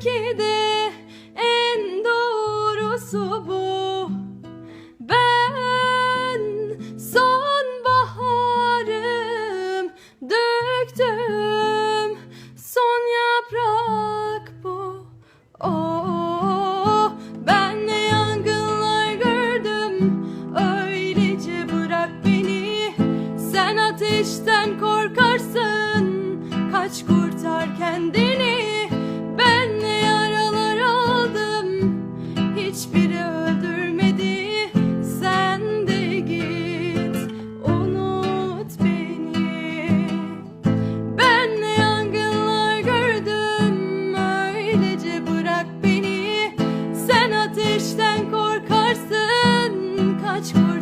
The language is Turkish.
belki de en doğrusu bu. Ben sonbaharım döktüm son yaprak bu. Oh, Ben ne yangınlar gördüm. Öylece bırak beni Sen ateşten korkar Ateşten korkarsın. Kaç korkarsın